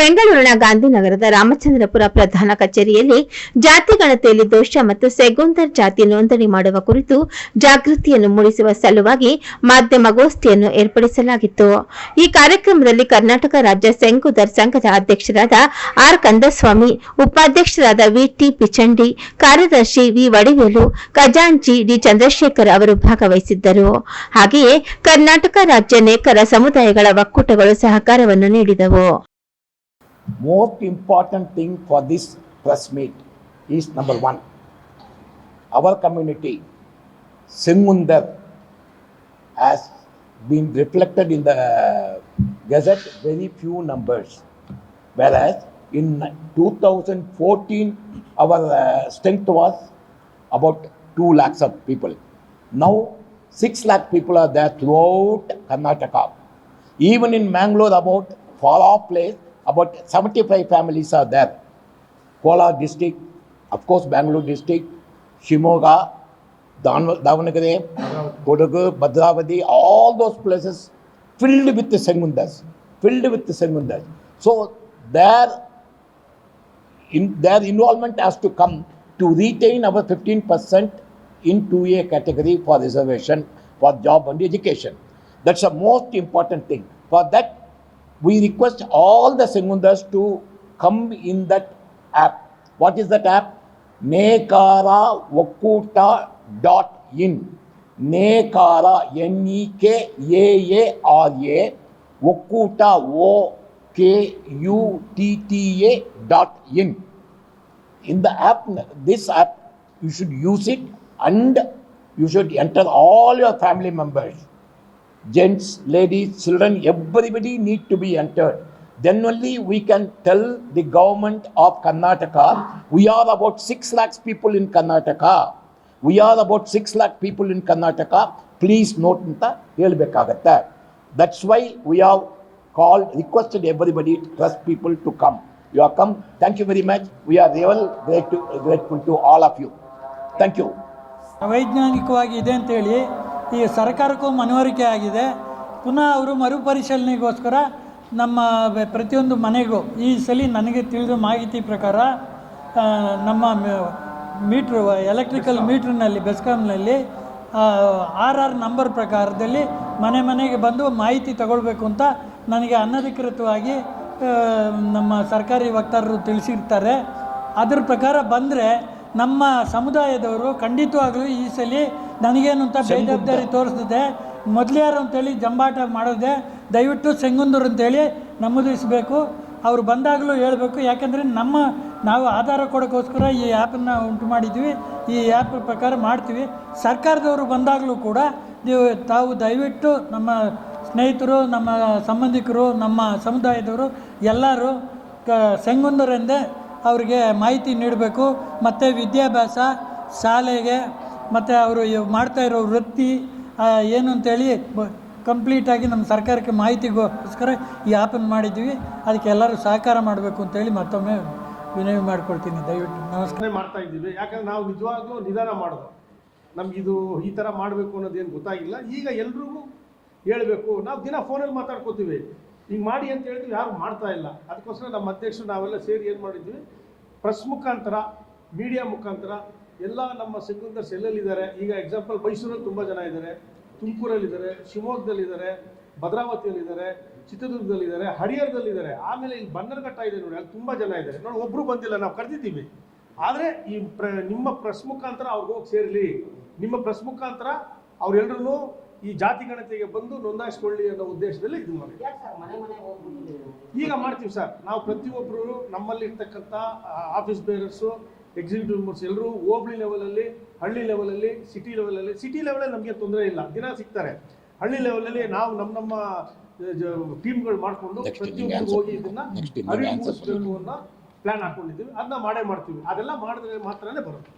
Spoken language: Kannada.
ಬೆಂಗಳೂರಿನ ಗಾಂಧಿನಗರದ ರಾಮಚಂದ್ರಪುರ ಪ್ರಧಾನ ಕಚೇರಿಯಲ್ಲಿ ಜಾತಿ ಗಣತಿಯಲ್ಲಿ ದೋಷ ಮತ್ತು ಸೆಗೋಂದರ್ ಜಾತಿ ನೋಂದಣಿ ಮಾಡುವ ಕುರಿತು ಜಾಗೃತಿಯನ್ನು ಮೂಡಿಸುವ ಸಲುವಾಗಿ ಮಾಧ್ಯಮಗೋಷ್ಠಿಯನ್ನು ಏರ್ಪಡಿಸಲಾಗಿತ್ತು. ಈ ಕಾರ್ಯಕ್ರಮದಲ್ಲಿ ಕರ್ನಾಟಕ ರಾಜ್ಯ ಸೆಂಗುದರ್ ಸಂಘದ ಅಧ್ಯಕ್ಷರಾದ ಆರ್ ಕಂದಸ್ವಾಮಿ, ಉಪಾಧ್ಯಕ್ಷರಾದ ವಿಟಿ ಪಿಚಂಡಿ, ಕಾರ್ಯದರ್ಶಿ ವಿ ವಡಿವೇಲು, ಖಜಾಂಚಿ ಡಿ ಚಂದ್ರಶೇಖರ್ ಅವರು ಭಾಗವಹಿಸಿದ್ದರು. ಹಾಗೆಯೇ ಕರ್ನಾಟಕ ರಾಜ್ಯ ನೇಕರ ಸಮುದಾಯಗಳ ಒಕ್ಕೂಟಗಳು ಸಹಕಾರವನ್ನು ನೀಡಿದವು. Most important thing for this press meet is number one, our community, Singundar, has been reflected in the gazette very few numbers. Whereas in 2014, our uh, strength was about 2 lakhs of people. Now, 6 lakh people are there throughout Karnataka. Even in Mangalore, about far off place, about 75 families are there. Kolar district, of course, Bangalore district, Shimoga, Davan- Davanagere, Kodagu, Bhadravati, all those places filled with the Sengundas, filled with the Sengundas. So, their, in, their involvement has to come to retain our 15% in 2A category for reservation for job and education. That's the most important thing. For that, we request all the Sengundas to come in that app. What is that app? Nekara Vakuta dot in. Nekara N E K A A R A Vakuta O K U T T A dot in. In the app, this app, you should use it and you should enter all your family members gents, ladies, children, everybody need to be entered. Then only we can tell the government of Karnataka, we are about 6 lakhs people in Karnataka. We are about 6 lakh people in Karnataka. Please note ಅಂತ ಹೇಳ್ಬೇಕಾಗತ್ತೆ that's why we have call requested everybody trust people to come you are come thank you very much we are real great to grateful to all of you thank you ಅವೈಜ್ಞಾನಿಕವಾಗಿ ಇದೆ ಈ ಸರ್ಕಾರಕ್ಕೂ ಮನವರಿಕೆ ಆಗಿದೆ. ಪುನಃ ಅವರು ಮರುಪರಿಶೀಲನೆಗೋಸ್ಕರ ನಮ್ಮ ಪ್ರತಿಯೊಂದು ಮನೆಗೂ ಈ ಸಲ ನನಗೆ ತಿಳಿದ ಮಾಹಿತಿ ಪ್ರಕಾರ ನಮ್ಮ ಮೀಟ್ರ್ ಎಲೆಕ್ಟ್ರಿಕಲ್ ಮೀಟ್ರ್ನಲ್ಲಿ ಬೆಸ್ಕಾಮ್ನಲ್ಲಿ ಆರ್ ಆರ್ ನಂಬರ್ ಪ್ರಕಾರದಲ್ಲಿ ಮನೆ ಮನೆಗೆ ಬಂದು ಮಾಹಿತಿ ತಗೊಳ್ಬೇಕು ಅಂತ ನನಗೆ ಅನಧಿಕೃತವಾಗಿ ನಮ್ಮ ಸರ್ಕಾರಿ ವಕ್ತಾರರು ತಿಳಿಸಿರ್ತಾರೆ. ಅದ್ರ ಪ್ರಕಾರ ಬಂದರೆ ನಮ್ಮ ಸಮುದಾಯದವರು ಖಂಡಿತವಾಗಲೂ ಈ ಸಲ ನನಗೇನು ಅಂತ ಬೇಜವಾಬ್ದಾರಿ ತೋರಿಸ್ತಿದೆ. ಮೊದಲೇ ಯಾರು ಅಂತೇಳಿ ಜಂಬಾಟ ಮಾಡೋದೆ. ದಯವಿಟ್ಟು ಸೆಂಗುಂದೂರು ಅಂತೇಳಿ ನಮೂದಿಸಬೇಕು ಅವರು ಬಂದಾಗಲೂ ಹೇಳಬೇಕು. ಯಾಕೆಂದರೆ ನಮ್ಮ ನಾವು ಆಧಾರ ಕೊಡೋಕ್ಕೋಸ್ಕರ ಈ ಆ್ಯಪನ್ನು ಉಂಟು ಮಾಡಿದ್ವಿ ಈ ಆ್ಯಪ್ ಪ್ರಕಾರ ಮಾಡ್ತೀವಿ. ಸರ್ಕಾರದವರು ಬಂದಾಗಲೂ ಕೂಡ ನೀವು ತಾವು ದಯವಿಟ್ಟು ನಮ್ಮ ಸ್ನೇಹಿತರು ನಮ್ಮ ಸಂಬಂಧಿಕರು ನಮ್ಮ ಸಮುದಾಯದವರು ಎಲ್ಲರೂ ಕ ಸೆಂಗುಂದರೆಂದೇ ಅವರಿಗೆ ಮಾಹಿತಿ ನೀಡಬೇಕು. ಮತ್ತು ವಿದ್ಯಾಭ್ಯಾಸ ಶಾಲೆಗೆ ಮತ್ತು ಅವರು ಮಾಡ್ತಾ ಇರೋ ವೃತ್ತಿ ಏನು ಅಂತೇಳಿ ಕಂಪ್ಲೀಟಾಗಿ ನಮ್ಮ ಸರ್ಕಾರಕ್ಕೆ ಮಾಹಿತಿಗೋಸ್ಕರ ಈ ಆ್ಯಪನ್ನು ಮಾಡಿದ್ವಿ ಅದಕ್ಕೆ ಎಲ್ಲರೂ ಸಹಕಾರ ಮಾಡಬೇಕು ಅಂತೇಳಿ ಮತ್ತೊಮ್ಮೆ ವಿನವಿ ಮಾಡ್ಕೊಳ್ತೀನಿ. ದಯವಿಟ್ಟು ನಮಸ್ಕಾರ. ಮಾಡ್ತಾ ಇದ್ದೀವಿ. ಯಾಕಂದ್ರೆ ನಾವು ನಿಜವಾಗ್ಲೂ ನಿಧಾನ ಮಾಡೋದು. ನಮಗಿದು ಈ ಥರ ಮಾಡಬೇಕು ಅನ್ನೋದೇನು ಗೊತ್ತಾಗಿಲ್ಲ. ಈಗ ಎಲ್ರಿಗೂ ಹೇಳಬೇಕು. ನಾವು ದಿನ ಫೋನಲ್ಲಿ ಮಾತಾಡ್ಕೋತೀವಿ. ಹಿಂಗೆ ಮಾಡಿ ಅಂತ ಹೇಳಿದ್ವಿ ಯಾರು ಮಾಡ್ತಾ ಇಲ್ಲ. ಅದಕ್ಕೋಸ್ಕರ ನಮ್ಮ ಅಧ್ಯಕ್ಷರು ನಾವೆಲ್ಲ ಸೇರಿ ಏನು ಮಾಡಿದ್ವಿ? ಪ್ರೆಸ್ ಮುಖಾಂತರ ಮೀಡಿಯಾ ಮುಖಾಂತರ ಎಲ್ಲ ನಮ್ಮ ಸಿಂಗುಂದರ್ಸ್ ಎಲ್ಲೆಲ್ಲಿದ್ದಾರೆ ಈಗ ಎಕ್ಸಾಂಪಲ್ ಮೈಸೂರಲ್ಲಿ ತುಂಬ ಜನ ಇದ್ದಾರೆ. ತುಮಕೂರಲ್ಲಿದ್ದಾರೆ ಶಿವಮೊಗ್ಗದಲ್ಲಿದ್ದಾರೆ ಭದ್ರಾವತಿಯಲ್ಲಿದ್ದಾರೆ ಚಿತ್ರದುರ್ಗದಲ್ಲಿದ್ದಾರೆ ಹರಿಹರದಲ್ಲಿದ್ದಾರೆ. ಆಮೇಲೆ ಇಲ್ಲಿ ಬನ್ನರ್ಘಟ್ಟ ಇದೆ ನೋಡಿ ಅಲ್ಲಿ ತುಂಬ ಜನ ಇದ್ದಾರೆ. ನೋಡಿ ಒಬ್ಬರು ಬಂದಿಲ್ಲ ನಾವು ಕರೆದಿದ್ದೀವಿ. ಆದರೆ ಈ ಪ್ರ ನಿಮ್ಮ ಪ್ರೆಸ್ ಮುಖಾಂತರ ಅವ್ರಿಗೆ ಹೋಗಿ ಸೇರಲಿ. ನಿಮ್ಮ ಪ್ರೆಸ್ ಮುಖಾಂತರ ಅವರೆಲ್ಲರೂ ಈ ಜಾತಿ ಗಣತಿಗೆ ಬಂದು ನೋಂದಾಯಿಸ್ಕೊಳ್ಳಿ ಅನ್ನೋ ಉದ್ದೇಶದಲ್ಲಿ ಇದು ಮಾಡಿ ಈಗ ಮಾಡ್ತೀವಿ ಸರ್. ನಾವು ಪ್ರತಿಯೊಬ್ಬರು ನಮ್ಮಲ್ಲಿ ಇರ್ತಕ್ಕಂಥ ಆಫೀಸ್ ಬೇರರ್ಸು ಎಕ್ಸಿಕ್ಯೂಟಿವ್ ಮೆಂಬರ್ಸ್ ಎಲ್ಲರೂ ಹೋಬಳಿ ಲೆವೆಲಲ್ಲಿ ಹಳ್ಳಿ ಲೆವೆಲಲ್ಲಿ ಸಿಟಿ ಲೆವೆಲಲ್ಲಿ ಸಿಟಿ ಲೆವೆಲಲ್ಲಿ ನಮಗೆ ತೊಂದರೆ ಇಲ್ಲ. ದಿನ ಸಿಗ್ತಾರೆ. ಹಳ್ಳಿ ಲೆವೆಲಲ್ಲಿ ನಾವು ನಮ್ಮ ನಮ್ಮ ಟೀಮ್ಗಳು ಮಾಡಿಕೊಂಡು ಪ್ರತಿಯೊಬ್ಬರು ಹೋಗಿ ಇದನ್ನ ಅರಿವು ಅನ್ನೋ ಪ್ಲಾನ್ ಹಾಕೊಂಡಿದ್ದೀವಿ. ಅದನ್ನ ಮಾಡೇ ಮಾಡ್ತೀವಿ. ಅದೆಲ್ಲ ಮಾಡಿದ್ರೆ ಮಾತ್ರನೇ ಬರುತ್ತೆ.